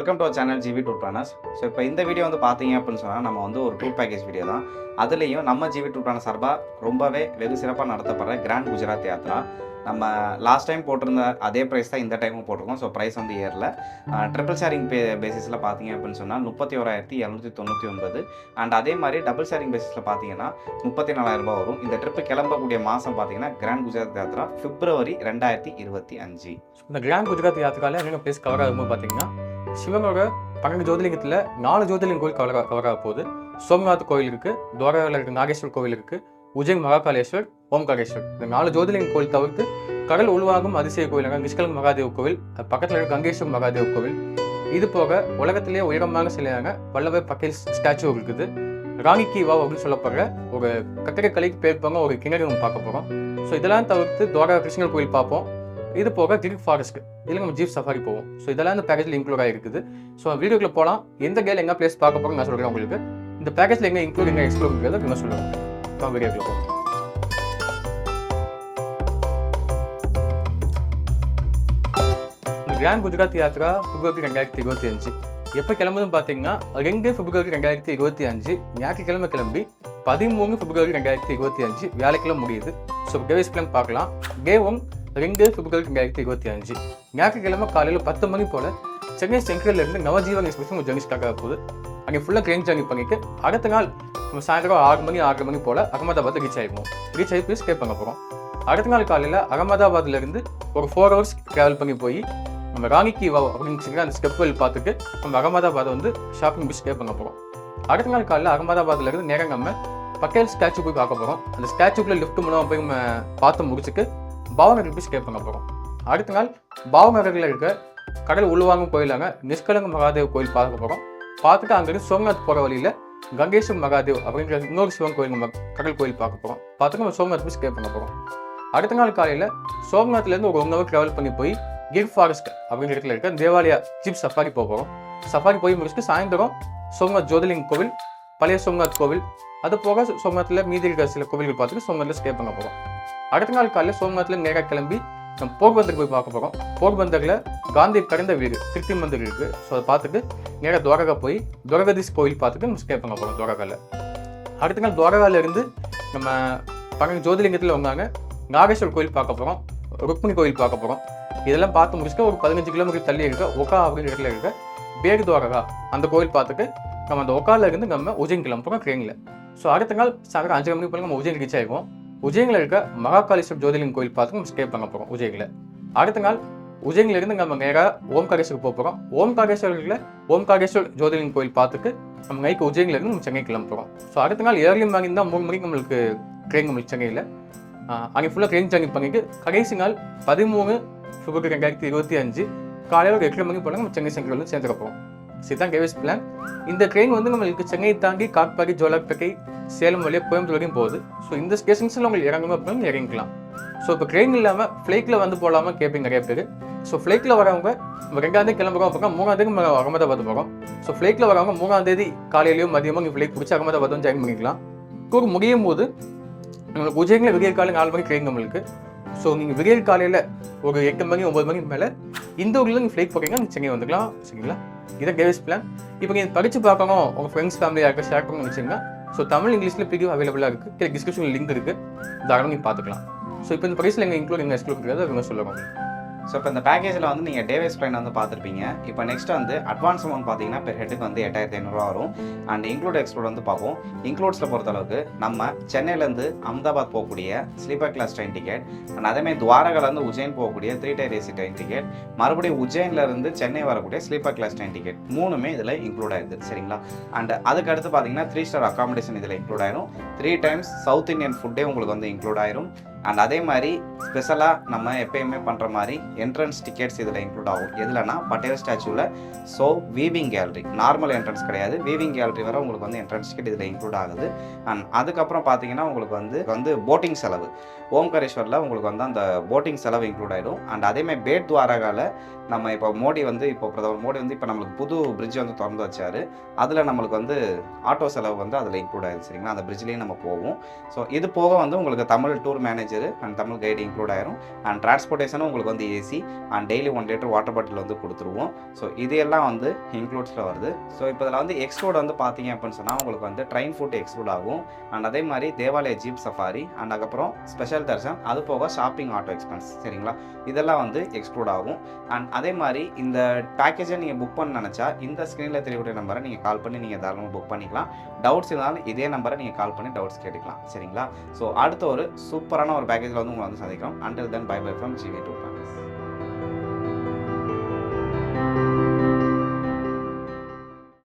Welcome to channel GV tour planners so இப்போ இந்த video வந்து பார்த்தீங்க அப்படின்னு சொன்னால் நம்ம வந்து ஒரு டூர் பேக்கேஜ் வீடியோ தான். அதுலேயும் நம்ம ஜிவி டூர் பிளானர் சார்பாக ரொம்பவே வெகு சிறப்பாக நடத்தப்படுற கிராண்ட் குஜராத் யாத்ரா நம்ம லாஸ்ட் டைம் போட்டிருந்த அதே ப்ரைஸ் தான் இந்த டைமும் போட்டிருக்கோம். ஸோ ப்ரைஸ் வந்து இயரில் ட்ரிபிள் ஷேரிங் பே பேசிஸில் பார்த்தீங்க அப்படின்னு சொன்னால் முப்பத்தி ஓராயிரத்தி இரநூத்தி தொண்ணூற்றி ஒன்பது. அண்ட் அதே மாதிரி டபுள் ஷேரிங் பேசிஸில் பார்த்தீங்கன்னா முப்பத்தி நாலாயிரரூபா வரும். இந்த ட்ரிப்பு கிளம்பக்கூடிய மாதம் பார்த்தீங்கன்னா கிராண்ட் குஜராத் யாத்ரா பிப்ரவரி ரெண்டாயிரத்தி இருபத்தி அஞ்சு. இந்த கிராண்ட் குஜராத் யாத்திராவில் என்னென்ன பிளேஸ் கவர் ஆகும்போது பார்த்தீங்கன்னா சிவனோட பன்னெண்டு ஜோதிலிங்கத்தில் நாலு ஜோதிலிங்க கோயில் கவர கவராக போகுது. சோம்நாத் கோயில் இருக்குது துவாரகாவில் இருக்கு நாகேஸ்வர் கோவில் இருக்குது உஜ்ஜைன் மகாகாலேஸ்வர் ஓம்காரேஸ்வர். இந்த நாலு ஜோதிலிங்க கோயில் தவிர்த்து கடல் உள்வாகும் அதிசய கோயில் நிஷ்கலம் மகாதேவ் கோவில் பக்கத்தில் இருக்க கங்கேஸ்வர் மகாதேவ் கோவில். இது போக உலகத்திலேயே உயரமாக சிலையான வல்லப பக்கேல் ஸ்டாச்சு இருக்குது. ராணி கி வாவ் அப்படின்னு சொல்லப்படுற ஒரு கட்டிடக்கலைக்கு பேர் போங்க ஒரு கிணறு பார்க்க போகிறோம் ஸோ இதெல்லாம் தவிர்த்து துவாரகா கிருஷ்ணர் கோயில் பார்ப்போம். இது போக கிரிக் ஃபாரஸ்ட். இதில் நம்ம ஜீப் சஃபாரி போவோம். ஸோ இதெல்லாம் இந்த பேக்கேஜில் இன்க்ளூட் ஆகிருக்குது ஸோ வீடியோக்குள்ள போகலாம் எந்த கேள் எங்கே பிளேஸ் பார்க்க போகிறோம் நான் சொல்கிறேன் உங்களுக்கு. இந்த பேக்கேஜில் எங்கே இன்க்ளூட் எங்கே எக்ஸ்ப்ளோர் பண்ணுறது நான் சொல்லுவேன் இப்போ வீடியோக்குள்ள போவோம். இந்த கிராண்ட் குஜராத் யாத்ரா பிப்ரவரி ரெண்டாயிரத்தி இருபத்தி அஞ்சு. எப்போ கிளம்புதுன்னு பார்த்தீங்கன்னா ரெண்டு பிப்ரவரி ரெண்டாயிரத்தி இருபத்தி அஞ்சு ஞாயிற்றுக்கிழமை கிளம்பி பதிமூணு பிப்ரவரி ரெண்டாயிரத்தி இருபத்தி அஞ்சு வேலைக்கிழமை முடியுது. ஸோ டேவிஸ் பிளான் பார்க்கலாம். டே ஒன் ரெண்டு பிப்ரவரி ரெண்டாயிரத்தி இருபத்தி அஞ்சு. ஞாயிற்றுக்கிழமை காலையில் பத்து மணி போல் சென்னை சென்ட்ரல்ல இருந்து நவஜீவன் எக்ஸ்பிரஸ் உங்கள் ஜர்னி ஸ்டார்ட் ஆக போகுது. அங்கே ஃபுல்லாக ட்ரெயின் ஜர்னி பண்ணிட்டு அடுத்த நாள் நம்ம சாயந்தரம் ஆறு மணி ஆறு மணி போல் அகமதாபாத் ரீச் ஆகிடுவோம் ரீச் ஆகி போய் ஸ்டே பண்ண போகிறோம் அடுத்த நாள் காலையில் அகமதாபாத்லேருந்து ஒரு ஃபோர் ஹவர்ஸ் ட்ராவல் பண்ணி போய் நம்ம ராணி கி அப்படின்னு சொல்லி அந்த ஸ்டெப் வெல் பார்த்துட்டு நம்ம அகமதாபாத் வந்து ஷாப்பிங் போய் ஸ்டே பண்ண போகிறோம் அடுத்த நாள் காலையில் அகமதாபாத்லேருந்து நேரம் நம்ம பட்டேல் ஸ்டாச்சு போய் பார்க்க போகிறோம் அந்த ஸ்டாச்சுக்குள்ள லிஃப்ட் மூலமாக போய் நம்ம பார்த்து முடிச்சுட்டு பாவநகர் போய் கேட்பாங்க பண்ண போகிறோம் அடுத்த நாள் பாவநகரில் இருக்க கடல் உள்வாங்கும் கோயிலாங்க. நிஷ்கலங்க மகாதேவ் கோயில் பார்க்க போகிறோம் பார்த்துட்டு அங்கேருந்து சோம்நாத் போகிற வழியில் கங்கேஸ்வர் மகாதேவ் அப்படிங்கிற இன்னொரு சிவன் கோயில் நம்ம கடல் கோயில் பார்க்க போகிறோம் பார்த்துட்டு நம்ம சோம்நாத் போய் ஸ்டே பண்ண போகிறோம் அடுத்த நாள் காலையில் சோம்நாத்லேருந்து ஒரு ஒன் ஹவர் ட்ராவல் பண்ணி போய் கிர் ஃபாரஸ்ட் அப்படிங்கிற இடத்துல இருக்க தேவாலயா ஜிப் சஃபாரி போக போகிறோம் சஃபாரி போய் முடிச்சுட்டு சாயந்தரம் சோம்நாத் ஜோதிலிங் கோவில் பழைய சோம்நாத் கோவில். அது போக சோம்நாத்தில் மீதி இருக்கிற சில கோவில்கள் பார்த்துட்டு சோம்நாத்தில் ஸ்டே பண்ண போகிறோம் அடுத்த நாள் காலையில் சோமநாத்தில் நேராக கிளம்பி நம்ம போர்பந்தருக்கு போய் பார்க்க போகிறோம் போர்பந்தரில் காந்தி கடந்த வீடு திருப்தி மந்திர் இருக்குது ஸோ அதை பார்த்துட்டு நேராக துவாரகா போய் துவாரகதீஷ் கோயில் பார்த்துட்டு நம்ம ஸ்டே பண்ண போகிறோம் துவாரகாவில் அடுத்த நாள் துவாரகாவிலேருந்து நம்ம பன்னெண்டு ஜோதிலிங்கத்தில் வந்தாங்க. நாகேஸ்வர் கோயில் பார்க்க போகிறோம் ருக்மிணி கோயில் பார்க்க போகிறோம் இதெல்லாம் பார்த்து முடிச்சுட்டு ஒரு பதினஞ்சு கிலோமீட்டர் தள்ளி இருக்க ஒகா அப்படிங்கிற இடத்துல இருக்க பேர் துவாரகா அந்த கோயில் பார்த்துட்டு நம்ம அந்த ஒகால இருந்து நம்ம உஜயன் கிளம்புறோம் ட்ரெயினில். ஸோ அடுத்த நாள் சாயங்காலம் அஞ்சு மணிக்கு போய் நம்ம உஜயன் ரீச் ஆகிருக்கோம் உஜயங்கில் இருக்க மகாகாலேஸ்வர் ஜோதிலிங்க கோயில் பார்த்து நம்ம ஸ்டே பண்ண போகிறோம் உஜயங்கில். அடுத்த நாள் உஜயங்கிலிருந்து நம்ம நேராக ஓம்காரேஸ்வருக்கு போக போகிறோம் ஓம்காரேஸ்வரில் ஓம்காரேஸ்வர் ஜோதிலிங்க கோயில் பார்த்துட்டு நம்ம கைக்கு உஜயங்கிலிருந்து இருந்து நம்ம சென்னை கிளம்புறோம். ஸோ அடுத்த நாள் ஏர்லி மார்னிங் தான் மூணு மணிக்கு நம்மளுக்கு ட்ரெயின் நம்மளுக்கு சென்னையில். அங்கே ஃபுல்லாக ட்ரெயின் ஜர்னி பண்ணிட்டு கடைசி நாள் பதிமூணு பிப்ரவரி ரெண்டாயிரத்தி இருபத்தி அஞ்சு காலையில் ஒரு எட்டு மணிக்கு போனால் நம்ம சென்னை சென்ட்ரல் வந்து சேர்ந்துக்க போகிறோம் இதுதான் கேவிஸ் பிளான் இந்த ட்ரெயின் வந்து நம்மளுக்கு சென்னை தாண்டி காட்பாடி ஜோலாப்பேட்டை சேலம் வழியாக கோயம்புத்தூர் வரையும் போகுது. ஸோ இந்த ஸ்டேஷன்ஸில் உங்களுக்கு இறங்கணும் அப்படின்னு இறங்கிக்கலாம். ஸோ இப்போ ட்ரெயின் இல்லாமல் ஃப்ளைட்டில் வந்து போகலாமா கேட்பீங்க நிறைய பேர். ஸோ ஃப்ளைட்டில் வரவங்க நம்ம கிளம்புறோம் அப்படின்னா மூணாந்தேதி நம்ம அகமதாபாத் போகிறோம் ஸோ ஃப்ளைட்டில் வரவங்க மூணாந்தேதி காலையிலையோ மதியமோ நீங்கள் ஃப்ளைட் பிடிச்சி அகமதாபாத் வந்து ஜாயின் பண்ணிக்கலாம். டூர் முடியும் போது உங்களுக்கு உஜயங்கில் விடியற் காலை நாலு மணிக்கு ட்ரெயின் நம்மளுக்கு. ஸோ நீங்கள் விடியற் காலையில் ஒரு எட்டு மணி ஒம்பது மணிக்கு மேலே இந்த ஊரில் நீங்கள் ஃப்ளைட் போகிறீங்கன்னா நீங்கள் சென்னை வந்துக்கலாம். சரிங்களா? இதான் கேவிஸ் பிளான் இப்போ நீங்கள் படித்து பார்க்கணும் உங்கள் ஃப்ரெண்ட்ஸ் ஃபேமிலி யாருக்கும் ஷேர் பண்ணணும்னு வச்சிங்கன்னா ஸோ தமிழ் இங்கிலீஷில் பிரிவு அவைலபிளாக இருக்குது கீழே டிஸ்கிரிப்ஷனில் லிங்க் இருக்குது தாராளமாக நீங்கள் பார்த்துக்கலாம். ஸோ இப்போ இந்த ப்ரைஸில் எங்கள் இன்க்ளூட் எங்கள் எக்ஸ்க்ளூட் கிடையாது அவங்க சொல்லுவாங்க ஸோ இப்போ இந்த பேக்கேஜில் வந்து நீங்கள் டேவேஸ் பிளான் வந்து பார்த்துருப்பீங்க. இப்போ நெக்ஸ்ட் வந்து அட்வான்ஸ் அமௌண்ட் பார்த்தீங்கன்னா பெர் ஹெட்டுக்கு வந்து எட்டாயிரத்தி ஐநூறுரூவா வரும். அண்ட் இன்க்ளூட் எக்ஸ்க்ளூட் வந்து பார்ப்போம். இன்க்ளூட்ஸில் பொறுத்தளவுக்கு நம்ம சென்னையிலேருந்து அகமதாபாத் போகக்கூடிய sleeper class train ticket and அதேமாதிரி துவாரகாலேருந்து உஜ்ஜைன் போகக்கூடிய three tier AC train ticket மறுபடியும் உஜ்ஜைன்லேருந்து சென்னை வரக்கூடிய ஸ்லீப்பர் கிளாஸ் ட்ரெயின் டிக்கெட் மூணுமே இதில் இன்க்ளூட் ஆயிடுது. சரிங்களா? அண்ட் அதுக்கு அடுத்து பார்த்தீங்கன்னா த்ரீ ஸ்டார் அகாமடேஷன் இதில் இன்க்ளூட் ஆயிரும். த்ரீ டைம்ஸ் சவுத் இந்தியன் ஃபுட்டே உங்களுக்கு வந்து இன்க்ளூட் ஆயிரும். அண்ட் அதே மாதிரி ஸ்பெஷலாக நம்ம எப்பயுமே பண்ணுற மாதிரி என்ட்ரன்ஸ் டிக்கெட்ஸ் இதில் இன்க்ளூட் ஆகும். எதுலனா Patel ஸ்டாச்சுவில் so viewing gallery normal entrance கிடையாது. வீவிங் கேலரி வர உங்களுக்கு வந்து என்ட்ரன்ஸ் டிக்கெட் இதில் இன்க்ளூட் ஆகுது. அண்ட் அதுக்கப்புறம் பார்த்தீங்கன்னா உங்களுக்கு வந்து வந்து போட்டிங் செலவு. ஓம்கரேஸ்வரில் உங்களுக்கு வந்து அந்த போட்டிங் செலவு இன்க்ளூட் ஆகிடும் அண்ட் அதேமாதிரி பேட் துவாரகாவில் நம்ம இப்போ மோடி வந்து இப்போ பிரதமர் மோடி வந்து இப்போ நம்மளுக்கு புது பிரிட்ஜ் வந்து திறந்து வச்சார். அதில் நம்மளுக்கு வந்து ஆட்டோ செலவு வந்து அதில் இன்க்ளூட் ஆயிடுது சரிங்களா? அந்த பிரிட்ஜ்லேயும் நம்ம போவோம். ஸோ இது போக வந்து உங்களுக்கு Tamil tour manage manager and Tamil guide include ஆயிரும். அண்ட் டிரான்ஸ்போர்ட்டேஷனும் உங்களுக்கு வந்து AC and daily one litre water bottle வந்து கொடுத்துருவோம். ஸோ இதெல்லாம் வந்து இன்க்ளூட்ஸில் வருது. ஸோ இப்போ இதில் வந்து எக்ஸ்க்ளூட் வந்து பார்த்தீங்க அப்படின்னு சொன்னால் உங்களுக்கு வந்து ட்ரெயின் ஃபுட் எக்ஸ்க்ளூட் ஆகும். அண்ட் அதே மாதிரி தேவாலய ஜீப் சஃபாரி அண்ட் அதுக்கப்புறம் ஸ்பெஷல் தர்ஷன் அது போக ஷாப்பிங் ஆட்டோ எக்ஸ்பென்ஸ் சரிங்களா? இதெல்லாம் வந்து எக்ஸ்க்ளூட் ஆகும். அண்ட் அதே மாதிரி இந்த பேக்கேஜை நீங்கள் புக் பண்ண நினச்சா இந்த ஸ்க்ரீனில் தெரியக்கூடிய நம்பரை நீங்கள் கால் பண்ணி நீங்கள் தாராளமாக புக் பண்ணிக்கலாம். டவுட்ஸ் இருந்தாலும் இதே நம்பரை நீங்கள் கால் பண்ணி டவுட்ஸ் கேட்டுக்கலாம் சரிங்களா? ஸோ அடுத்த ஒரு சூப்பரான ஒரு பேக்கேஜில் வந்து உங்களை வந்து சந்திக்கிறோம். Under then bye bye from GV to banks